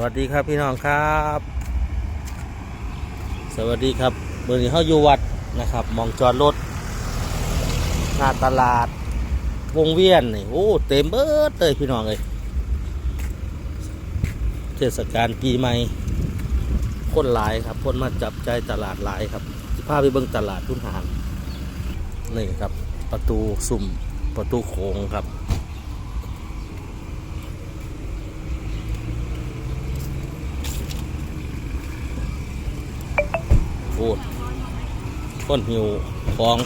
วัสดีครับพี่น้องครับ สวัสดีครับเบอร์นี้เขาอยู่วัดนะครับมองจอดรถหน้าตลาด วงเวียนนี่โอ้เต็มเบิดเลยพี่น้องเลยเทศกาลปีใหม่คนหลายครับคนมาจับใจตลาดหลายครับที่พาไปเบิ่งตลาดทุนหางนี่ครับ ประตูสุ่มประตูโขงครับ พูดก้นหิวของ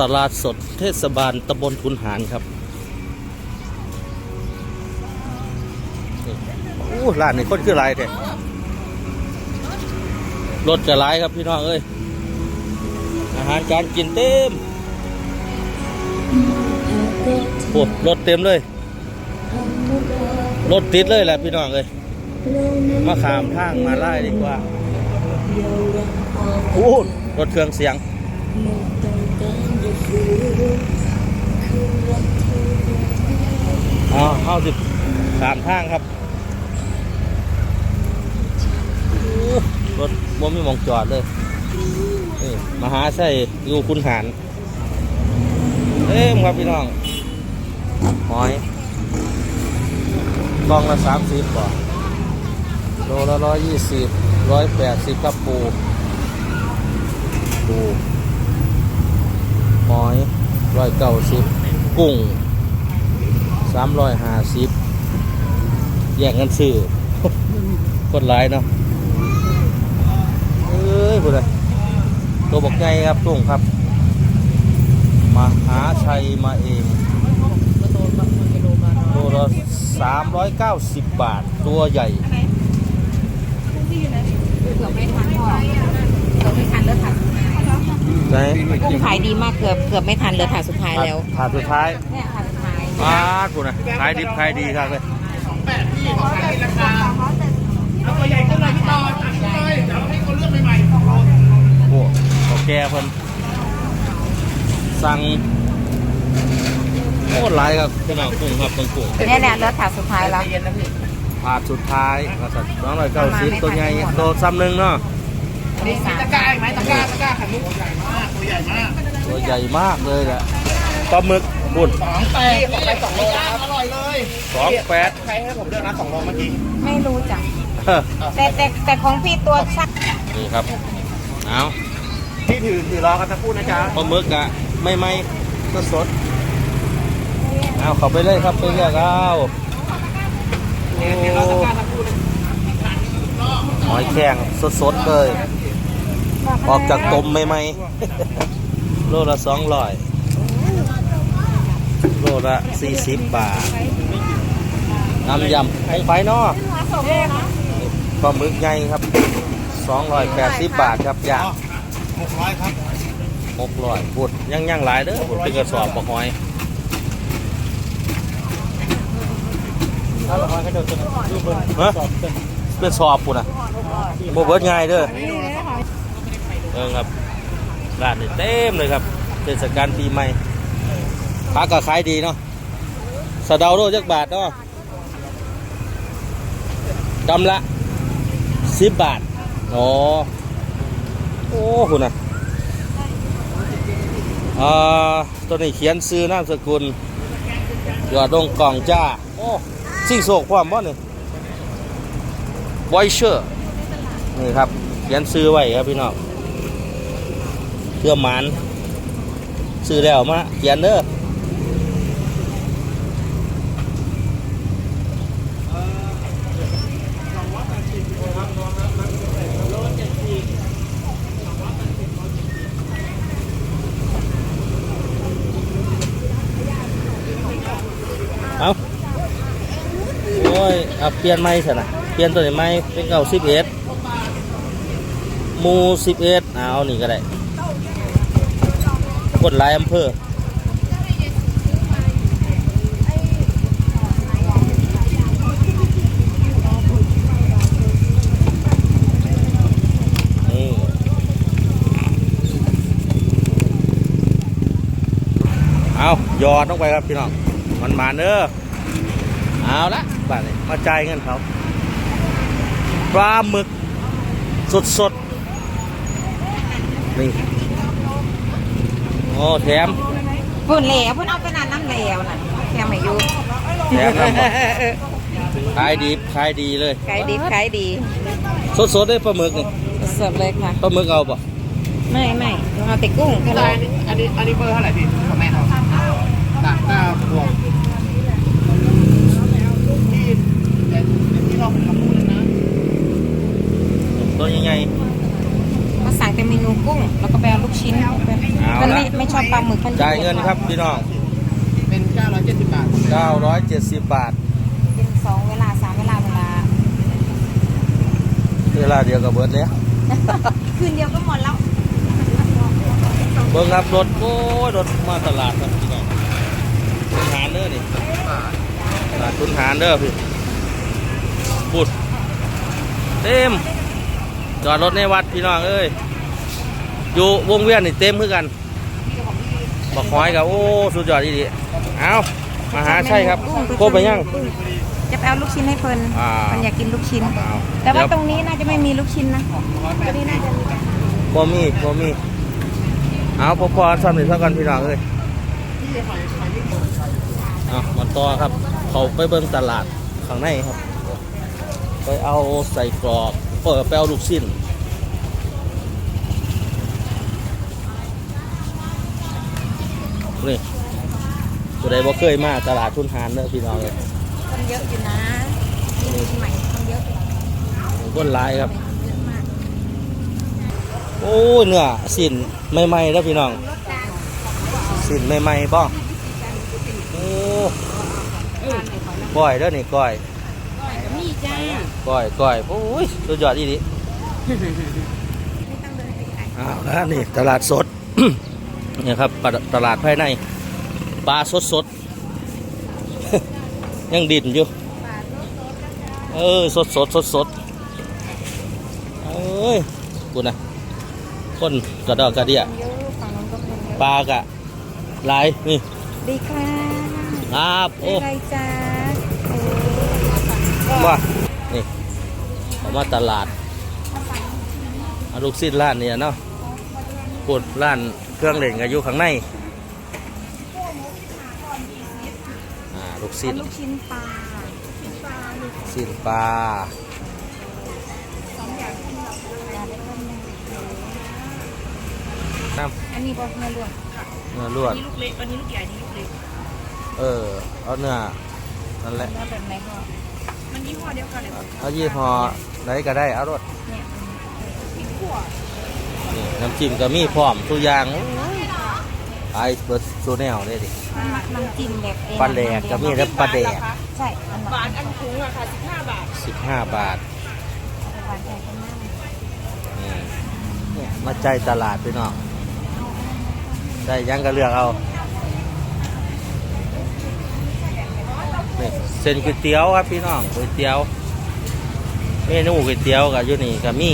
ตลาดสดเทศบาลตำบลขุนหารครับนี่อู้ร้านนี้คนคือหลายแท้รถจะหลายครับพี่น้องเอ้ย อาหารการกินเต็มโอ้รถเต็มเลย รถติดเลยแหละพี่น้องเอ้ย มาขามทางมาไล่ดีกว่าพูดรถเครื่องเสียงอ๋อเข้าสิขามทางครับรถบ่มีมองจอดเลยมหาใช่อยู่คุณหารเอ้มครับพี่น้องหอยกล่องละสามสิบบา โลละร้อยยี่สิบร้อยแปดสิบครับปูปูหอยร้อยเก้าสิบกุ้งสามร้อยห้าสิบแย่งกันซื้อคนหลายเนาะเอ้ยพูดเลยตัวบอกไงครับตุ้งครับมาหาชัยมาเองโลละสามร้อยเก้าสิบบาทตัวใหญ่ ไม่ทันพ่อเกือบไม่ทันเลือถาดสุดท้ายไหนกุ้งขายดีมากเกือบเกือบไม่ทันเลือถาดสุดท้ายแล้วถาดสุดท้ายเนี่ยถาดสุดท้ายมากูนะขายดิบขายดีครับเลยเอาตัวใหญ่ขึ้นเลยพี่ต่อตัดเลยเดี๋ยวให้คนเลือกใหม่ๆของเราโอ้ขอแกเพิ่นสั่งโอ้หลายครับพี่น้องกุ้งครับกุ้งกุ้งเนี่ยเนี่ยเลือถาดสุดท้ายแล้วเย็นนะพี่ ถาดสุดท้ายก็สัตว์สองร้อยเก้าสิบตัวใหญ่ตัวซ้ำหนึ่งเนาะมีตะกร้าอีกไหมตะกร้าตะกร้าขันลูกใหญ่มากตัวใหญ่มากตัวใหญ่มากเลยแหละปลาหมึกบุญสองแปดไปสองโลนะครับอร่อยเลยสองแปดใครให้ผมเลือกนะสองโลเมื่อกี้ไม่รู้จักแต่แต่แต่ของพี่ตัวชักนี่ครับเอาพี่ถือถือรอกันสักครู่นะจ๊ะปลาหมึกอะไม่ไม่ก็สดเอาเข้าไปเลยครับไปเลือกเอา หอยแข็งสดๆเลย ออกจากต้มใหม่ๆโลละสองร้อยโลละสี่สิบบาท น้ำยำของไฟเนอปลาหมึกใหญ่ครับสองร้อยแปดสิบบาทครับย่างหกร้อยครับหกร้อยพุดยังยังหลายเด้อพุดเป็นกระสอบปลาหอย ถ้าเราให้เดินจะดูเบอร์ ฮะเป็นสอบปุ่นอะโบเบิร์ดง่ายเด้อเออครับร้านนี่เต็มเลยครับเทศกาลปีใหม่พักก็ขายดีเนาะสะเดาโลจักบาทเนาะกำละสิบบาทอ๋อโอ้คุณน่ะอ่าตัวนี้เขียนซื้อนามสกุลยอดลงกล่องจ้าโอ้ สิ่งโศกความบ่เนี่ยบอยเชอร์นี่ครับเขียนซื้อไว้ครับพี่น้องเพื่อหมันซื้อแล้วมาเขียนเด้อเอาโอ้ยเอาเปลี่ยนไม้เถอะนะเปลี่ยนตัวไหนไม้เป็นเก่าสิบเอ็ดมูสิบเอ็ดเอานี่ก็ได้กดลายอำเภอเอายอดลงไปครับพี่น้องมันมาเด้อเอาละ บ้านนี้มาจ่ายเงินเขาปลาหมึกสดสดๆนี่โอ้แถมพุ่นเหลวพุ่นเอาไปนานน้ำเหลวน่ะแค่ไม่อยู่แถมน้ำบ่ขายดีขายดีเลยขายดีขายดี สดสดๆได้ปลาหมึกนี่สดเลยค่ะปลาหมึกเอาป่ะไม่ไม่เอาแต่กุ้งแค่อะไรเราอันนี้อันนี้เบอร์เท่าไหร่พี่ของแม่เขาต่างเก้าบวกที่แต่ที่เราทำพูดเลยนะ ตัวใหญ่ มาสั่งแต่เมนูกุ้ง แล้วก็ไปเอาลูกชิ้น เอา มัน ละ ไม่ไม่ ชอบปลาหมึกมันๆจ่ายเงินครับพี่น้อง เป็น 970 บาท970 บาท เป็นสองเวลาสามเวลาเวลา เวลาเดียวกับเบิร์ดเลยคืนเดียวก็หมดแล้วเบิ่งครับรถโอ้ยรถมาตลาดครับพี่น้องทุนหารเด้อนี่ตลาดทุนหารเด้อพี่พูดเต็มจอดรถในวัดพี่น้องเอ้ยอยู่วงเวียนนี่เต็มคือกัน บักหอยกับโอ้สุดยอดดีดีเอามาหาใช่ครับครบไปยังจะไปเอาลูกชิ้นให้เพิ่นอ่ามันอยากกินลูกชิ้นเอาแต่ว่าเดี๋ยวตรงนี้น่าจะไม่มีลูกชิ้นนะตรงนี้น่าจะมีแต่บ่มีบ่มีเอาพอพอๆซ้ำหนึ่งเท่ากันพี่น้องเอ้ยเอามาต่อครับ เขาไปเบิ่งตลาดข้างในครับ ไปเอาใส่กรอกเออไปเอาลูกชิ้น นี่ตัวใดบ่เคยมาตลาดทุนหานเด้อพี่น้องเลยคนเยอะอยู่นะนี่ใหม่คนเยอะอยู่คนหลายครับเยอะมากโอ้ยเนื้อสินใหม่ๆแล้วพี่น้องรถจ้าสินใหม่ๆบ้องโอ้ก้อยเด้อนี่ก้อยนี่จ้าก้อยก้อยโอ้ยสุดยอดอีดีไม่ต้องเดินไปไกลอ้าวแล้วนี่ตลาดสดเนี่ยครับปลาตลาดภายในปลาสดสดๆยังดินอยู่ป่ารถรถนะจ๊ะเออสดสดสดสดเอ้ยกูนะคนกระดอกกระเดียคนเยอะฝั่งนู้นก็คนเยอะปลากะหลายนี่ดีค่ะครับโอ้อะไรจ้าโอ้ว่านี่ผมว่าตลาดเอาลูกศิษย์ร้านเนี่ยเนาะปวดร้าน เครื่องเล่นกันอยู่ข้างในอ่าลูกศิษย์ลูกชิ้นปลาชิ้นปลาลูกศิษย์ปลาสองอย่างที่เราทำแล้วก็มีน้อันนี้ก็เนื้อล้วนำเนื้อลวดนี่ลูกเล็กอันนี้ลูกใหญ่นี่ลูกเล็ก เออ เอาเนื้อนั่นแหละเนื้อแบบไหนก็มันยี่ห้อเดียวกันเลยเอายี่ห้อไหนก็ได้เอารถเนี่ยพริกขั่ว น้ำจิ้มก็มีพร้อมทุกอย่างไอเบิร์โซเนลเลยดิ น้ำจิ้มแบบปลาแดกกัมีแล้วปลาแดก ใช่อันนั้นบาทอันถุงอะค่ะสิบห้าบาทสิบห้าบาทมาใจตลาดพี่น้องได้ยังก็เลือกเอานี่เส้นก๋วยเตี๋ยวครับพี่น้องก๋วยเตี๋ยวเมนูก๋วยเตี๋ยวกับยูนี่กับมี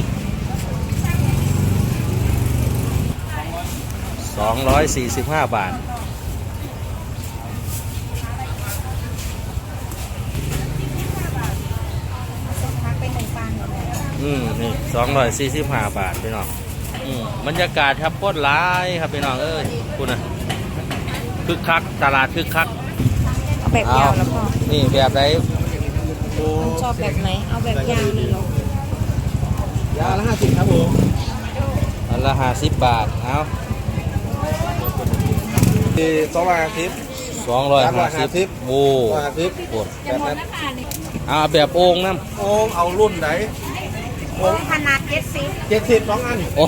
245 บาท อืมนี่สองร้อยสี่สิบห้าบาทพี่น้องอืมบรรยากาศครับโคตรร้ายครับพี่น้องเอ้ยคุณนะคึกคักตลาดคึกคักเอาแบบยาวแล้วพ่อนี่แบบไหนชอบแบบไหนเอาแบบยาวนี่หรอยาวละห้าสิบครับผมอันละห้าสิบบาทเอา คือ250สองร้อยห้าสิบ350 โอ้150ปวดจะหมดแล้วค่ะนี่เอาแบบโอ่งน้โอ่งเอารุ่นไหนโอ่งขนาดเจ็ดสิบ70สองอันำโอ้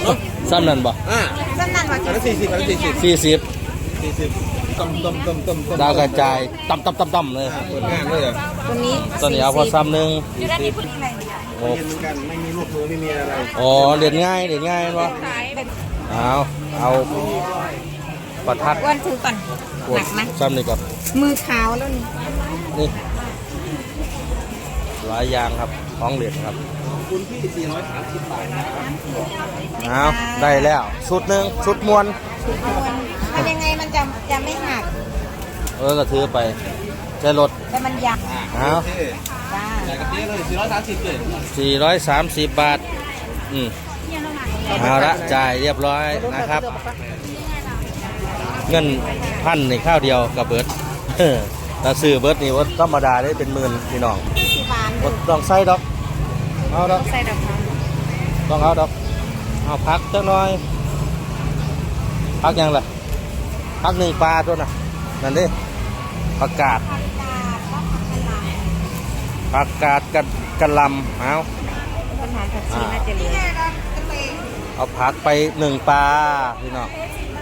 ซ้ำนั่นบ่อ่าสั้นนั่นว่าอันนั้น40อันนั้น40สี่สิบ40ต้มต้มต้มต้มต้มดาวกระจายต่ำต่ำต่ำต่ำเลยอ่าเปิดงานเลยอะตัวนี้ตอนนี้เอาพอซ้ำหนึ่งอยู่ด้านนี้พูดอะไรเนี่ยโอ้เรียนเหมือนกันไม่มีลูกมือไม่มีอะไรอ๋อเรียนง่ายเรียนง่ายเนาะขายแบบเอาเอา ประทัดอ้วนถือก่อนปวหดนักไหมซ้ำนี่ก่อนมือขาวแล้วนี่นี่หลายอย่างครับของเหรียญครับคุณพี่430บาทนะครับเอาได้แล้วชุดหนึ่งชุดมวนมันยังไงมันจะจะไม่หักเออก็ถือไปใช้รถแต่มันยากเอาจ้าใส่กระเทียมเลยสี่ร้อยสามสิบเลยสี่ร้อยสามสิบบาทอืมเอาละจ่ายเรียบร้อยนะครับ เงินพันในข้าวเดียวกับเบิร์ดถ้าซื้อเบิร์ดนี่ว่าธรรมดาได้เป็นหมื่นพี่น้องสิบบาทบ่ต้องใส่ดอกเอาดอกใส่ดอกไม้ต้องเอาดอกเอาพักจักหน่อย พักยังล่ะพักหนึ่งปลาตัวน่ะนั่นดิผักกาดผักกาดกับกะหลำเอาปัญหาผักชีน่าจะเหลือเอาผักไปหนึ่งปลาพี่น้องโ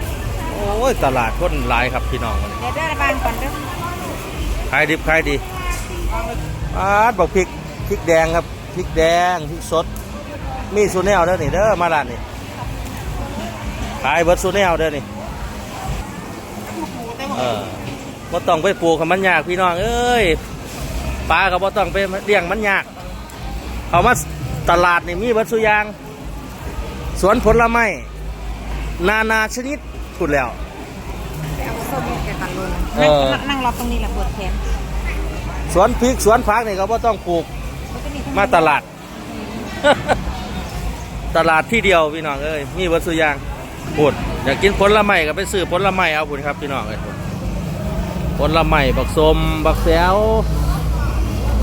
อ้ย ตลาดคนหลายครับพี่น้องวันนี้เดี๋ยวเด้อบางก่อนเด้อขายดิบขายดีปาดบอกพริกพริกแดงครับพริกแดงพริกสด มีซูเนลเด้อนี่เด้อมาร้านนี่ขายเบิร์ดซูเนลเด้อนี่เออบ่ต้องไปปลูกกับมันยากพี่น้องเอ้ยปลาก็บ่ต้องไปเลี้ยงมันยากเอามาตลาดนี่มีเบิร์ดสุอยาง สวนผลไม้นานาชนิด พูดแล้วไปเอาส้มแกตันลุนเออนั่งรอตรงนี้แหละปวดแขนสวนพริกสวนผักนี่ก็บ่ต้องปลูกแล้วก็นี่มาตลาด ตลาดที่เดียวพี่น้องเอ้ยมีวัตถุยางพูดอยากกินผลไม้ก็ไปซื้อผลไม้เอาพูดครับพี่น้องเอ้ยผลไม้บักสมบักแซว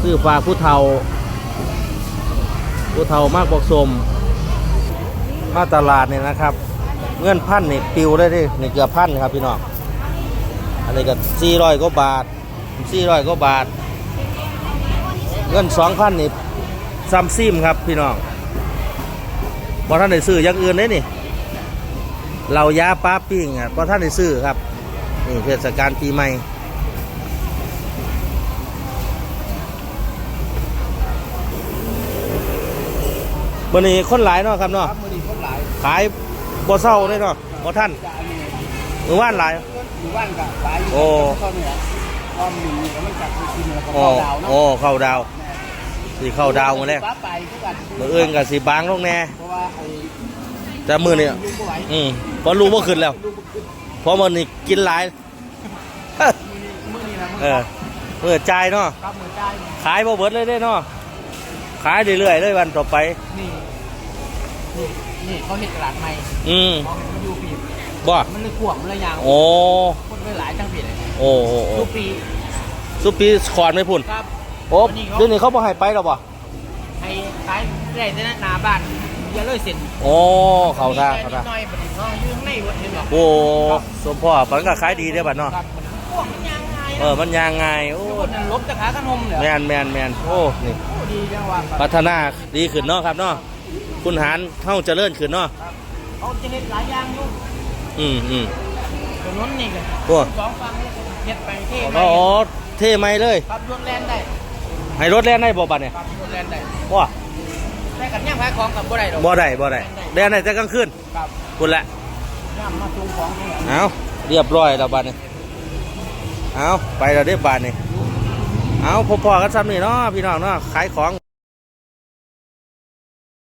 ซื้อฝากผู้เฒ่าผู้เฒ่ามากบักสมมาตลาดเนี่ยนะครับ เงินพันนี่ปิวเลยดินี่เกือบพันครับพี่น้อง อันนี้ก็สี่ร้อยกว่าบาทสี่ร้อยกว่าบาท เงินสองพันนี่ซัมซิมครับพี่น้องพอท่านได้ซื้ออย่างอื่นเลยนี่เรายาป้าปิ้งอะพอท่านได้ซื้อครับ นี่เทศกาลปีใหม่วันนี้คนหลายเนาะครับเนาะครับมือดีคนหลายขาย บ่เศร้าเลยเนาะบ่ท่านจะอันนี้มือว่านหลายอยู่บ้านกับสายอยู่โอ้เข้าเนี่ยอ้อมหนึ่งนี่ก็ไม่จัดไปกินแล้วก็โอ้เข้าดาวเนาะโอ้เข้าดาวสิเข้าดาวมาแล้วฟ้าไปทุกอันมืออื่นกับสีบางลงแน่เพราะว่าไอ้แต่มือนี่ลูกก็ไหวอืมพอรู้ว่าขึ้นแล้วลูกก็ขึ้นเพราะมันนี่กินหลายมือนี่นะมือเออเมื่อจ่ายเนาะครับมือใจเนี่ยขายบ่เบิดเลยได้เนาะขายเรื่อยๆเลยวันต่อไปนี่ นี่นี่เขาเห็นตลาดใหม่อืมมองมันอยู่ปีบ่ มันเลยขวบมันเลยยางโอ้ คนไปหลายจังปีเลยโอ้โอ้โอ้ทุกปีซุปปีคอนไม่พุ่น ครับโอ้เดี๋ยวนี้เขาบ่ให้ไปหรอบ่ให้ขายได้แต่หน้าบ้านอย่าเลยเส้นโอ้เขาท่าเขาท่าน้อยบัดนี้เนาะอยู่ข้างในวัดเห็นบ่โอ้สมพ่อปันก็ขายดีเด้อบัดเนาะครับมันพวกมันยางไงเออมันยางไงโอ้คนนั้นลบจะขาขนมเนี่ยแมนแมนแมนโอ้นี่ โอ้ดีจังหวะพัฒนาดีขึ้นเนาะครับเนาะ คุณหารเท่าเจริญขึ้นเนาะเขาจะเฮ็ดหลายอย่างอยู่อืมอืมถนนนี่ก็โอ้สองฝั่งนี่ก็เฮ็ดไปเท่ไปอ๋อเท่ไหมเลยครับรถแล่นได้ให้รถแล่นได้บ่บัดเนี่ยครับรถแล่นได้ว้าได้กันย่างขายของกับบ่ได้ดอกบ่ได้บ่ได้แล่นได้แต่กลางคืนครับคุณแหละย่ามมาส่งของนี่แหละเอาเรียบร้อยแล้วบัดนี้เอาไปแล้วได้อบาดนี้เอาพอๆกันซ้ำนี่เนาะพี่น้องเนาะขายของ